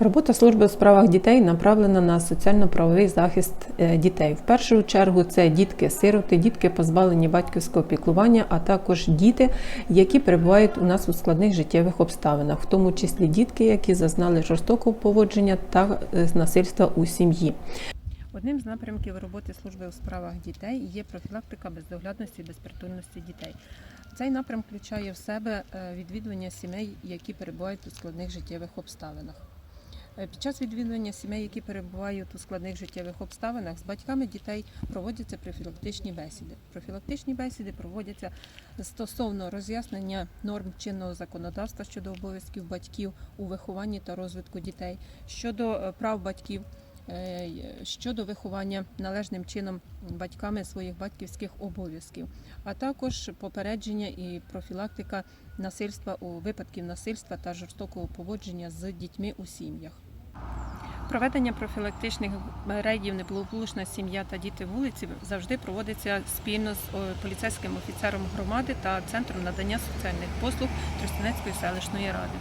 Робота служби у справах дітей направлена на соціально-правовий захист е, дітей. В першу чергу це дітки-сироти, дітки позбавлені батьківського піклування, а також діти, які перебувають у нас у складних життєвих обставинах, в тому числі дітки, які зазнали жорстокого поводження та е, насильства у сім'ї. Одним з напрямків роботи служби у справах дітей є профілактика бездоглядності і безпритульності дітей. Цей напрям включає в себе е, відвідування сімей, які перебувають у складних життєвих обставинах. Е, Під час відвідування сімей, які перебувають у складних життєвих обставинах, з батьками дітей проводяться профілактичні бесіди. Профілактичні бесіди проводяться стосовно роз'яснення норм чинного законодавства щодо обов'язків батьків у вихованні та розвитку дітей, щодо е, прав батьків, е, щодо виховання належним чином батьками своїх батьківських обов'язків, а також попередження і профілактика насильства у випадків насильства та жорстокого поводження з дітьми у сім'ях. Проведення профілактичних рейдів неблагополучна сім'я та діти вулиці завжди проводиться спільно з поліцейським офіцером громади та центром надання соціальних послуг Тростянецької селищної ради.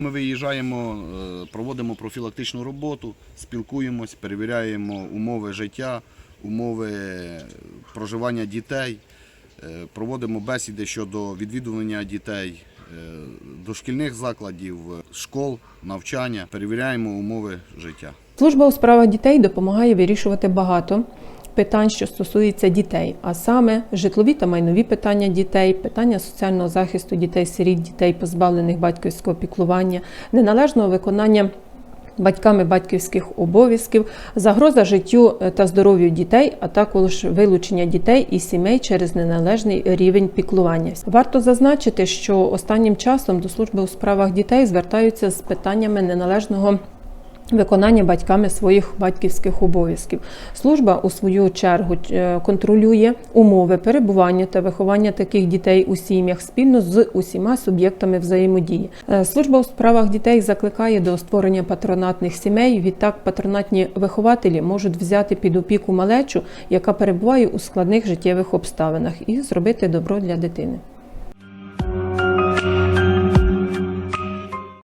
Ми виїжджаємо, е, проводимо профілактичну роботу, спілкуємось, перевіряємо умови життя, умови проживання дітей, е, проводимо бесіди щодо відвідування дітей е, дошкільних закладів, школ, навчання, перевіряємо умови життя. Служба у справах дітей допомагає вирішувати багато питань, що стосуються дітей, а саме житлові та майнові питання дітей, питання соціального захисту дітей, сиріт, дітей, позбавлених батьківського піклування, неналежного виконання. Батьками батьківських обов'язків, загроза життю е, та здоров'ю дітей, а також вилучення дітей і сімей через неналежний рівень піклування. Варто зазначити, що останнім часом до служби у справах дітей звертаються з питаннями неналежного виконання батьками своїх батьківських обов'язків. Служба у свою чергу е, контролює умови перебування та виховання таких дітей у сім'ях спільно з усіма суб'єктами взаємодії. Е, Служба у справах дітей закликає до створення патронатних сімей. Відтак, патронатні вихователі можуть взяти під опіку малечу, яка перебуває у складних життєвих обставинах, і зробити добро для дитини.